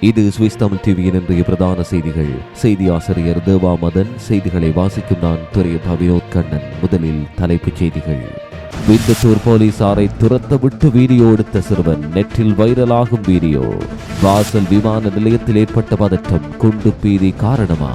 இது சுவிஸ் தமிழ் டிவியின் இன்றைய பிரதான செய்திகள். செய்தி ஆசிரியர் தேவா மதன் செய்திகளை வாசிக்கும் நான் துறையப்ப வினோத் கண்ணன். முதலில் தலைப்புச் செய்திகள். விந்தத்தூர் போலீசாரை துரத்தவிட்டு வீடியோ எடுத்த சிறுவன் நெற்றில் வைரலாகும் வீடியோ. வாசல் விமான நிலையத்தில் ஏற்பட்ட பதற்றம் குண்டு பீதி காரணமா?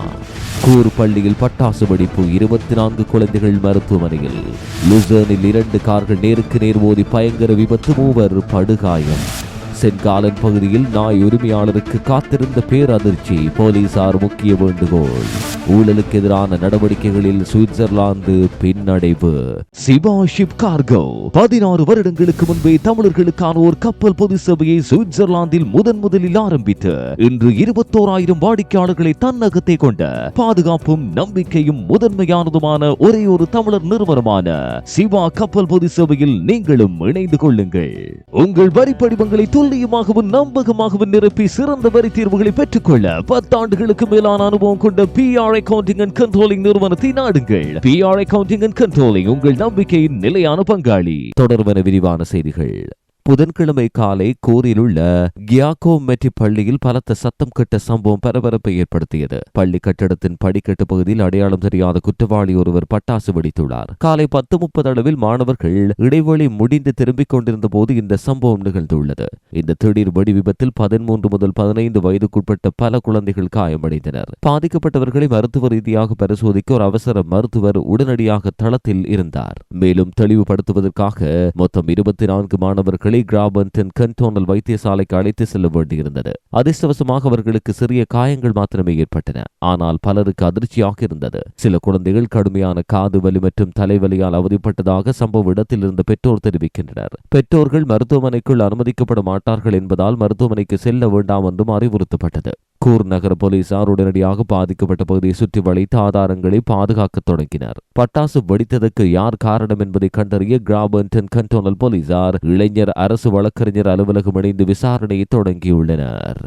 கூர் பள்ளியில் பட்டாசு வெடிப்பு இருபத்தி நான்கு குழந்தைகள் மருத்துவமனையில். லுசர்னில் இரண்டு கார்கள் நேருக்கு நேர் மோதி பயங்கர விபத்து மூவர் படுகாயம். சென்காலன் பகுதியில் நாய் உரிமையாளருக்கு காத்திருந்த பேரதிர்ச்சி போலீசார் முக்கிய வேண்டுகோள். ஊழலுக்கு எதிரான நடவடிக்கைகளில் சுவிட்சர்லாந்து பின்னடைவு. சிவா ஷிப் கார்கோ பதினாறு வருடங்களுக்கு முன்பே தமிழர்களுக்கான ஒரு கப்பல் பொது சேவையை சுவிட்சர்லாந்தில் முதன் முதலில் ஆரம்பித்து இன்று இருபத்தோராயிரம் வாடிக்கையாளர்களை தன்னகத்தை கொண்ட பாதுகாப்பும் நம்பிக்கையும் முதன்மையானதுமான ஒரே ஒரு தமிழர் நிறுவனமான சிவா கப்பல் பொது சேவையில் நீங்களும் இணைந்து கொள்ளுங்கள். உங்கள் வரி படிவங்களை துல்லியமாகவும் நம்பகமாகவும் நிரப்பி சிறந்த வரி தீர்வுகளை பெற்றுக்கொள்ள பத்தாண்டுகளுக்கு மேலான அனுபவம் கொண்ட பிஆர் அக்கவுண்டிங் அண்ட் கண்ட்ரோலிங் நிறுவனத்தை நாடுங்கள். பிஆர் அக்கவுண்டிங் அண்ட் கண்ட்ரோலிங் உங்கள் நம்பிக்கையின் நிலையான பங்காளி. தொடர்பான விரிவான செய்திகள். புதன்கிழமை காலை கோரில் உள்ள கியாகோ மெட்டி பள்ளியில் பலத்த சத்தம் கெட்ட சம்பவம் பரபரப்பை ஏற்படுத்தியது. பள்ளி கட்டடத்தின் படிக்கட்டு பகுதியில் அடையாளம் தெரியாத குற்றவாளி ஒருவர் பட்டாசு வெடித்துள்ளார். காலை பத்து முப்பது அளவில் மாணவர்கள் இடைவெளி முடிந்து திரும்பிக் கொண்டிருந்த போது இந்த சம்பவம் நிகழ்ந்துள்ளது. இந்த திடீர் வெடி விபத்தில் பதிமூன்று முதல் பதினைந்து வயதுக்குட்பட்ட பல குழந்தைகள் காயமடைந்தனர். பாதிக்கப்பட்டவர்களை மருத்துவ ரீதியாக பரிசோதிக்க ஒரு அவசர மருத்துவர் உடனடியாக தளத்தில் இருந்தார். மேலும் தெளிவுபடுத்துவதற்காக மொத்தம் இருபத்தி நான்கு மாணவர்கள் கிராபன்டன் கண்டோனல் வைத்தியசாலைக்கு அழைத்து செல்ல வேண்டியிருந்தது. அதிர்ஷ்டவசமாக அவர்களுக்கு சிறிய காயங்கள் மாத்திரமே ஏற்பட்டன. ஆனால் பலருக்கு அதிர்ச்சியாக இருந்தது. சில குழந்தைகள் கடுமையான காது வலி மற்றும் தலைவலியால் அவதிப்பட்டதாக சம்பவ இடத்தில் இருந்த பெற்றோர் தெரிவிக்கின்றனர். பெற்றோர்கள் மருத்துவமனைக்குள் அனுமதிக்கப்பட மாட்டார்கள் என்பதால் மருத்துவமனைக்கு செல்ல வேண்டாம் என்றும் அறிவுறுத்தப்பட்டது. கூர் நகர போலீசார் உடனடியாக பாதிக்கப்பட்ட பகுதியை சுற்றி வளைத்து ஆதாரங்களை பாதுகாக்க தொடங்கினர். பட்டாசு வெடித்ததற்கு யார் காரணம் என்பதை கண்டறிய கிராபன்டன் கண்டோனல் போலீசார் இளைஞர் அரசு வழக்கறிஞர் அலுவலகம் இணைந்து விசாரணையை தொடங்கியுள்ளனர்.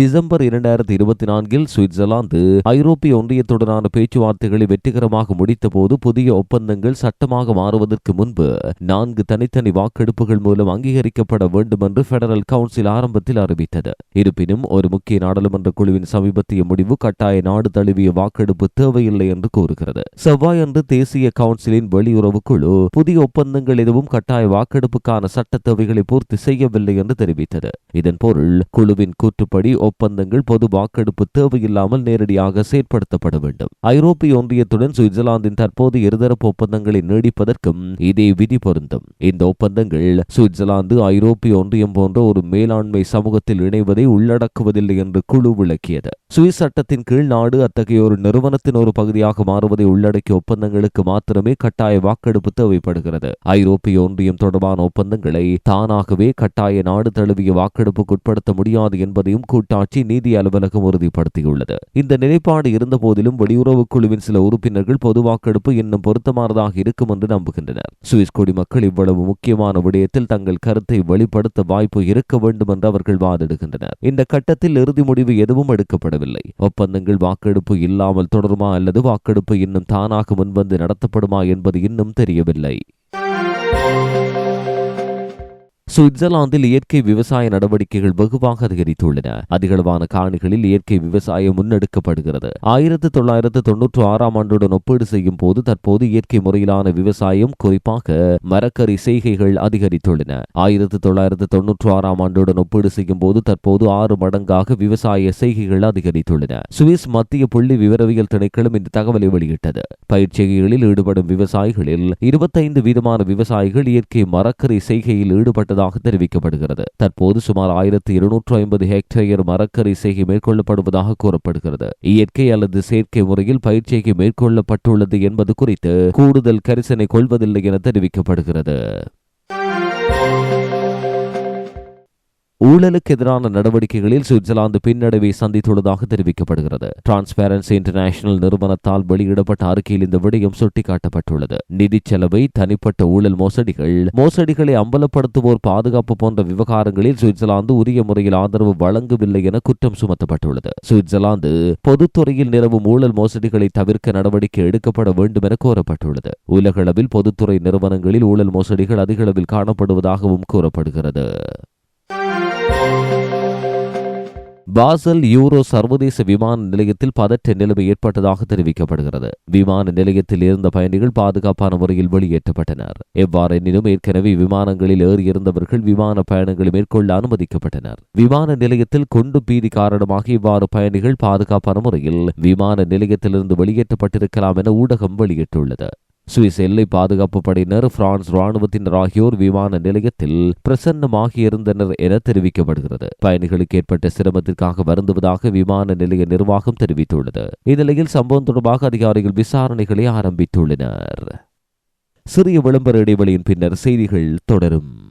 டிசம்பர் இரண்டாயிரத்தி இருபத்தி நான்கில் சுவிட்சர்லாந்து ஐரோப்பிய ஒன்றியத்துடனான பேச்சுவார்த்தைகளை வெற்றிகரமாக முடித்தபோது புதிய ஒப்பந்தங்கள் சட்டமாக மாறுவதற்கு முன்பு நான்கு தனித்தனி வாக்கெடுப்புகள் மூலம் அங்கீகரிக்கப்பட வேண்டும் என்று பெடரல் கவுன்சில் ஆரம்பத்தில் அறிவித்தது. இருப்பினும் ஒரு முக்கிய நாடாளுமன்ற குழுவின் சமீபத்திய முடிவு கட்டாய நாடு தழுவிய வாக்கெடுப்பு தேவையில்லை என்று கூறுகிறது. செவ்வாயன்று தேசிய கவுன்சிலின் வெளியுறவு குழு புதிய ஒப்பந்தங்கள் எதுவும் கட்டாய வாக்கெடுப்புக்கான சட்ட தேவைகளை பூர்த்தி செய்யவில்லை என்று தெரிவித்தது. இதன் பொருள் குழுவின் கூற்றுப்படி ஒப்பந்தங்கள் பொது வாக்கெடுப்பு தேவையில்லாமல் நேரடியாக செயற்படுத்தப்பட வேண்டும். ஐரோப்பிய ஒன்றியத்துடன் சுவிட்சர்லாந்தின் தற்போது இருதரப்பு ஒப்பந்தங்களை நீடிப்பதற்கும் இதே விதி பொருந்தும். இந்த ஒப்பந்தங்கள் சுவிட்சர்லாந்து ஐரோப்பிய ஒன்றியம் போன்ற ஒரு மேலாண்மை சமூகத்தில் இணைவதை உள்ளடக்குவதில்லை என்று குழு விளக்கியது. சுவிஸ் சட்டத்தின் கீழ் நாடு அத்தகைய ஒரு நிறுவனத்தின் ஒரு பகுதியாக மாறுவதை உள்ளடக்கிய ஒப்பந்தங்களுக்கு மாத்திரமே கட்டாய வாக்கெடுப்பு தேவைப்படுகிறது. ஐரோப்பிய ஒன்றியம் தொடர்பான ஒப்பந்தங்களை தானாகவே கட்டாய நாடு தழுவிய வாக்கெடுப்புக்கு உட்படுத்த முடியாது என்பதையும் ஆட்சி நீதி அலுவலகம் உறுதிப்படுத்தியுள்ளது. இந்த நிலைப்பாடு இருந்த போதிலும் வெளியுறவு குழுவின் சில உறுப்பினர்கள் பொது வாக்கெடுப்பு இன்னும் பொருத்தமானதாக இருக்கும் என்று நம்புகின்றனர். சுவிஸ் குடிமக்கள் இவ்வளவு முக்கியமான விடயத்தில் தங்கள் கருத்தை வெளிப்படுத்த வாய்ப்பு இருக்க வேண்டும் என்று அவர்கள் வாதிடுகின்றனர். இந்த கட்டத்தில் இறுதி முடிவு எதுவும் எடுக்கப்படவில்லை. ஒப்பந்தங்கள் வாக்கெடுப்பு இல்லாமல் தொடருமா அல்லது வாக்கெடுப்பு இன்னும் தானாக முன்வந்து நடத்தப்படுமா என்பது இன்னும் தெரியவில்லை. சுவிட்சர்லாந்தில் இயற்கை விவசாய நடவடிக்கைகள் வெகுவாக அதிகரித்துள்ளன. அதிகளவான காணிகளில் இயற்கை விவசாயம் முன்னெடுக்கப்படுகிறது. ஆயிரத்து தொள்ளாயிரத்து தொன்னூற்று ஆறாம் ஆண்டுடன் ஒப்பீடு செய்யும் போது தற்போது இயற்கை முறையிலான விவசாயம் குறிப்பாக மரக்கறி செய்கைகள் அதிகரித்துள்ளன. ஆயிரத்தி தொள்ளாயிரத்து தொன்னூற்று ஆறாம் ஆண்டுடன் ஒப்பீடு செய்யும் போது தற்போது ஆறு மடங்காக விவசாய செய்கைகள் அதிகரித்துள்ளன. சுவிஸ் மத்திய புள்ளி விவரவியல் திணைக்களம் இந்த தகவலை வெளியிட்டது. பயிற்சிகளில் ஈடுபடும் விவசாயிகளில் இருபத்தைந்து வீதமான விவசாயிகள் இயற்கை மரக்கறி செய்கையில் ஈடுபட்டதாக உள்ளதாக தெரிவிக்கப்படுகிறது. தற்போது சுமார் ஆயிரத்தி இருநூற்று ஐம்பது ஹெக்டேயர் மரக்கறி செய்கை மேற்கொள்ளப்படுவதாக கூறப்படுகிறது. இயற்கை அல்லது செயற்கை முறையில் பயிற்சியை மேற்கொள்ளப்பட்டுள்ளது என்பது குறித்து கூடுதல் கரிசனை கொள்வதில்லை என தெரிவிக்கப்படுகிறது. ஊழலுக்கு எதிரான நடவடிக்கைகளில் சுவிட்சர்லாந்து பின்னடைவை சந்தித்துள்ளதாக தெரிவிக்கப்படுகிறது. டிரான்ஸ்பேரன்சி இன்டர்நேஷனல் நிறுவனத்தால் வெளியிடப்பட்ட அறிக்கையில் இந்த விடயம் சுட்டிக்காட்டப்பட்டுள்ளது. நிதி செலவை தனிப்பட்ட ஊழல் மோசடிகள் மோசடிகளை அம்பலப்படுத்துவோர் பாதுகாப்பு போன்ற விவகாரங்களில் சுவிட்சர்லாந்து உரிய முறையில் ஆதரவு வழங்கவில்லை என குற்றம் சுமத்தப்பட்டுள்ளது. சுவிட்சர்லாந்து பொதுத்துறையில் நிலவும் ஊழல் மோசடிகளை தவிர்க்க நடவடிக்கை எடுக்கப்பட வேண்டும் என கோரப்பட்டுள்ளது. உலகளவில் பொதுத்துறை நிறுவனங்களில் ஊழல் மோசடிகள் அதிகளவில் காணப்படுவதாகவும் கூறப்படுகிறது. பாசல் யூரோ சர்வதேச விமான நிலையத்தில் பதற்ற நிலைமை ஏற்பட்டதாக தெரிவிக்கப்படுகிறது. விமான நிலையத்தில் இருந்த பயணிகள் பாதுகாப்பான முறையில் வெளியேற்றப்பட்டனர். எவ்வாறெனினும் ஏற்கனவே விமானங்களில் ஏறியிருந்தவர்கள் விமான பயணங்களை மேற்கொள்ள அனுமதிக்கப்பட்டனர். விமான நிலையத்தில் கொண்டு பீதி காரணமாக இவ்வாறு பயணிகள் பாதுகாப்பான முறையில் விமான நிலையத்திலிருந்து வெளியேற்றப்பட்டிருக்கலாம் என ஊடகம் வெளியிட்டுள்ளது. சுவிஸ் எல்லை பாதுகாப்பு படையினர் பிரான்ஸ் ராணுவத்தினர் ஆகியோர் விமான நிலையத்தில் பிரசன்னமாகியிருந்தனர் என தெரிவிக்கப்படுகிறது. பயணிகளுக்கு ஏற்பட்ட சிரமத்திற்காக வருந்துவதாக விமான நிலைய நிர்வாகம் தெரிவித்துள்ளது. இந்நிலையில் சம்பவம் தொடர்பாக அதிகாரிகள் விசாரணைகளை ஆரம்பித்துள்ளனர். சிறிய விளம்பர இடைவெளியின் பின்னர் செய்திகள் தொடரும்.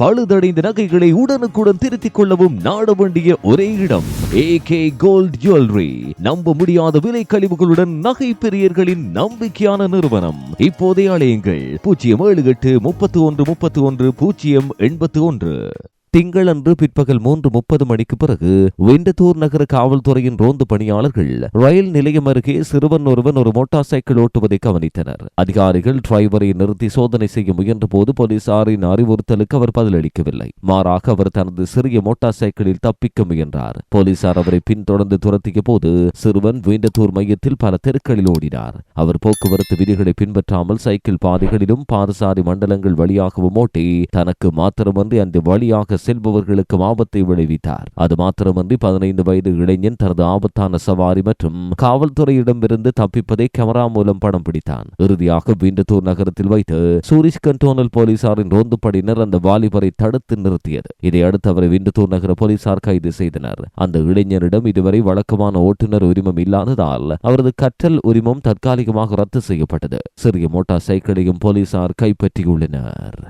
பழுதடைந்த நகைகளை உடனுக்குடன் திருத்திக் கொள்ளவும் நாட வேண்டிய ஒரே இடம் ஏ கே கோல்ட் ஜுவல்லரி நம்ப முடியாத விலை கழிவுகளுடன் நகை பெரியர்களின் நம்பிக்கையான நிறுவனம். இப்போதே அழையுங்கள் பூஜ்ஜியம் ஏழு எட்டு முப்பத்தி ஒன்று முப்பத்தி ஒன்று பூஜ்ஜியம் எண்பத்தி ஒன்று. திங்களன்று பிற்பகல் மூன்று முப்பது மணிக்கு பிறகு விண்டத்தூர் நகர காவல்துறையின் ரோந்து பணியாளர்கள் ரயில் நிலையம் அருகே சிறுவன் ஒருவன் ஒரு மோட்டார் சைக்கிள் ஓட்டுவதை கவனித்தனர். அதிகாரிகள் டிரைவரை நிறுத்தி சோதனை செய்ய முயன்ற போது போலீசாரின் அறிவுறுத்தலுக்கு அவர் பதிலளிக்கவில்லை. மாறாக அவர் தனது சிறிய மோட்டார் சைக்கிளில் தப்பிக்க முயன்றார். போலீசார் அவரை பின்தொடர்ந்து துரத்திய போது சிறுவன் வீண்டத்தூர் மையத்தில் பல தெருக்களில் ஓடினார். அவர் போக்குவரத்து விதிகளை பின்பற்றாமல் சைக்கிள் பாதைகளிலும் பாதசாரி மண்டலங்கள் வழியாகவும் ஓட்டி தனக்கு மாத்திரமன்றி அந்த வழியாக செல்பவர்களுக்கு ஆபத்தை விளைவித்தார். அது மாத்திரமன்றி பதினைந்து வயது இளைஞன் தனது ஆபத்தான சவாரி மற்றும் காவல்துறையிடமிருந்து தப்பிப்பதை கேமரா மூலம் படம் பிடித்தான். இறுதியாக வீண்டத்தூர் நகரத்தில் வைத்து சூரிஷ் கண்டோனல் போலீசாரின் ரோந்து படையினர் அந்த வாலிபரை தடுத்து நிறுத்தியது. இதையடுத்து அவரை வீண்டத்தூர் நகர போலீசார் கைது செய்தனர். அந்த இளைஞரிடம் இதுவரை வழக்கமான ஓட்டுநர் உரிமம் இல்லாததால் அவரது கற்றல் உரிமம் தற்காலிகமாக ரத்து செய்யப்பட்டது. சிறிய மோட்டார் சைக்கிளையும் போலீசார் கைப்பற்றியுள்ளனர்.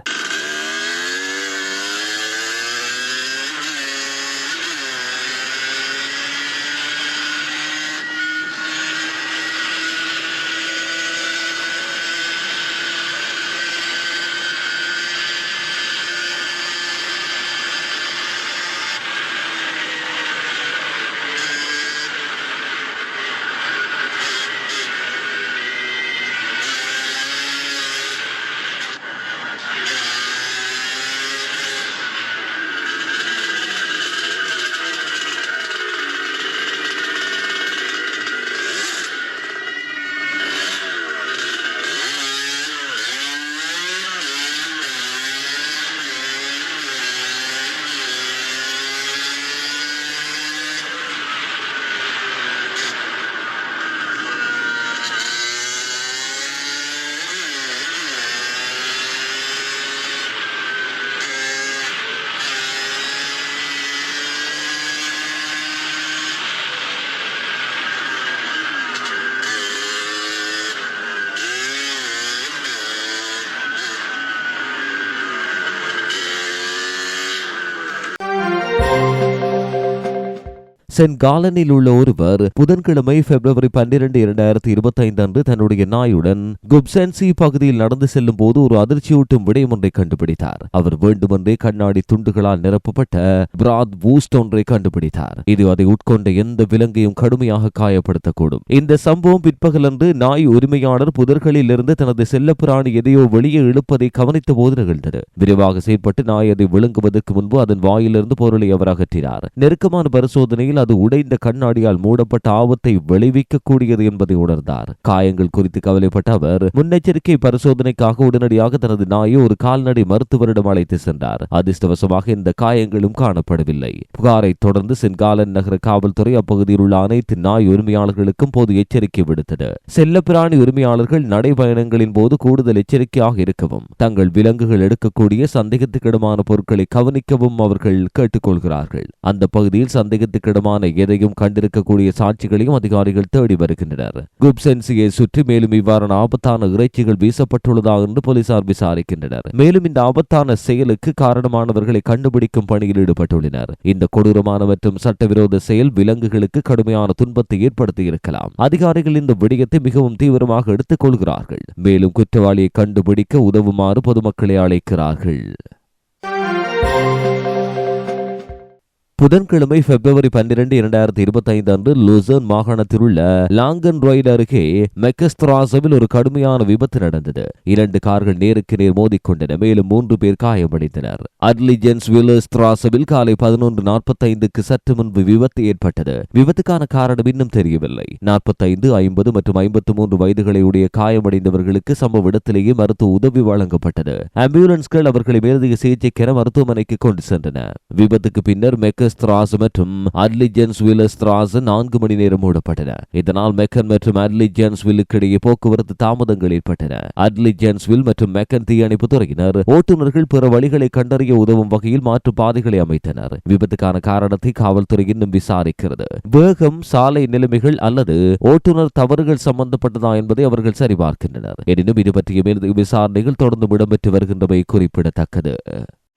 சென்காலனில் உள்ள ஒருவர் புதன்கிழமை பிப்ரவரி பன்னிரண்டு இரண்டாயிரத்தி இருபத்தி ஐந்து அன்று தன்னுடைய நாயுடன் குப்சென்சி பகுதியில் நடந்து செல்லும் போது ஒரு அதிர்ச்சியூட்டும் விடயம் ஒன்றை கண்டுபிடித்தார். அவர் வேண்டுமென்றே கண்ணாடி துண்டுகளால் நிரப்பப்பட்ட பிராத் பூஸ்ட் ஒன்றை கண்டுபிடித்தார். இது அதை உட்கொண்ட எந்த விலங்கையும் கடுமையாக காயப்படுத்தக்கூடும். இந்த சம்பவம் பிற்பகலன்று நாய் உரிமையாளர் புதர்களில் இருந்து தனது செல்லப்பிராணி எதையோ வெளியே இழுப்பதை கவனித்த போது நிகழ்ந்தது. விரிவாக செயற்பட்டு நாய் அதை விழுங்குவதற்கு முன்பு அதன் வாயிலிருந்து பொருளை அவர் அகற்றினார். நெருக்கமான பரிசோதனையில் அது உடைந்த கண்ணாடியால் மூடப்பட்ட ஆபத்தை விளைவிக்கக்கூடியது என்பதை உணர்ந்தார். காயங்கள் குறித்து கவலைப்பட்ட அவர் முன்னெச்சரிக்கை பரிசோதனைக்காக உடனடியாக தனது நாயை ஒரு கால்நடை மருத்துவரிடம் அழைத்து சென்றார். அதிர்ஷ்டவசமாக இந்த காயங்களும் காணப்படவில்லை. புகாரை தொடர்ந்து சென்காலன் நகர காவல்துறை அப்பகுதியில் உள்ள அனைத்து நாய் உரிமையாளர்களுக்கும் போது எச்சரிக்கை விடுத்தது. செல்லப்பிராணி உரிமையாளர்கள் நடைபயணங்களின் போது கூடுதல் எச்சரிக்கையாக இருக்கவும் தங்கள் விலங்குகள் எடுக்கக்கூடிய சந்தேகத்துக்கிடமான பொருட்களை கவனிக்கவும் அவர்கள் கேட்டுக்கொள்கிறார்கள். அந்த பகுதியில் சந்தேகத்துக்கிடமான சம்பந்தமான எதையும் கண்டிருக்கக்கூடிய சாட்சிகளையும் அதிகாரிகள் தேடி வருகின்றனர். குப்சென்சியை சுற்றி மேலும் இவ்வாறான ஆபத்தான இறைச்சிகள் வீசப்பட்டுள்ளதா என்று போலீசார் விசாரிக்கின்றனர். மேலும் இந்த ஆபத்தான செயலுக்கு காரணமானவர்களை கண்டுபிடிக்கும் பணியில் ஈடுபட்டுள்ளனர். இந்த கொடூரமான மற்றும் சட்டவிரோத செயல் விலங்குகளுக்கு கடுமையான துன்பத்தை ஏற்படுத்தி இருக்கலாம் அதிகாரிகள் இந்த விடயத்தை மிகவும் தீவிரமாக எடுத்துக் கொள்கிறார்கள். மேலும் குற்றவாளியை கண்டுபிடிக்க உதவுமாறு பொதுமக்களை அழைக்கிறார்கள். புதன்கிழமை பிப்ரவரி பன்னிரண்டு இரண்டாயிரத்தி இருபத்தி ஐந்து அன்று லூசர்ன் மாகாணத்தில் உள்ள லாங்கன் ரோயில் அருகே மெக்கஸ்திராசவில் ஒரு கடுமையான விபத்து நடந்தது. இரண்டு கார்கள் நேருக்கு நேர் மோதிக்கொண்டன மேலும் மூன்று பேர் காயமடைந்தனர். அட்லிஜென்ஸ் வில்லர்ஸ்திராசவில் காலை பதினொன்று நாற்பத்தைந்துக்கு சற்று முன்பு விபத்து ஏற்பட்டது. விபத்துக்கான காரணம் இன்னும் தெரியவில்லை. நாற்பத்தைந்து ஐம்பது மற்றும் ஐம்பத்து மூன்று வயதுகளையுடைய காயமடைந்தவர்களுக்கு சம்பவ இடத்திலேயே மருத்துவ உதவி வழங்கப்பட்டது. ஆம்புலன்ஸ்கள் அவர்களை மேலதிக சிகிச்சைக்கென மருத்துவமனைக்கு கொண்டு சென்றன. விபத்துக்கு பின்னர் மெக்கஸ் ஸ்திராஸ் மற்றும் அட்லிஜென்ஸ் வில் ஸ்திராஸ் நான்கு மணி நேரம் மூடப்பட்டன. இதனால் மெக்கன் மற்றும் அட்லிஜென்ஸ் வில்லுக்கு இடையே போக்குவரத்து தாமதங்கள் ஏற்பட்டன. அட்லிஜென்ஸ் வில் மற்றும் மெக்கன் தீயணைப்பு துறையினர் ஓட்டுநர்கள் பிற வழிகளை கண்டறிய உதவும் வகையில் மாற்று பாதைகளை அமைத்தனர். விபத்துக்கான காரணத்தை காவல்துறை இன்னும் விசாரிக்கிறது. வேகம் சாலை நிலைமைகள் அல்லது ஓட்டுநர் தவறுகள் சம்பந்தப்பட்டதா என்பதை அவர்கள் சரிபார்க்கின்றனர். எனினும் இது பற்றிய மேலதிக விசாரணைகள் தொடர்ந்து இடம்பெற்று வருகின்றமை குறிப்பிடத்தக்கது.